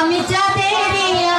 আমি চাঁদেরই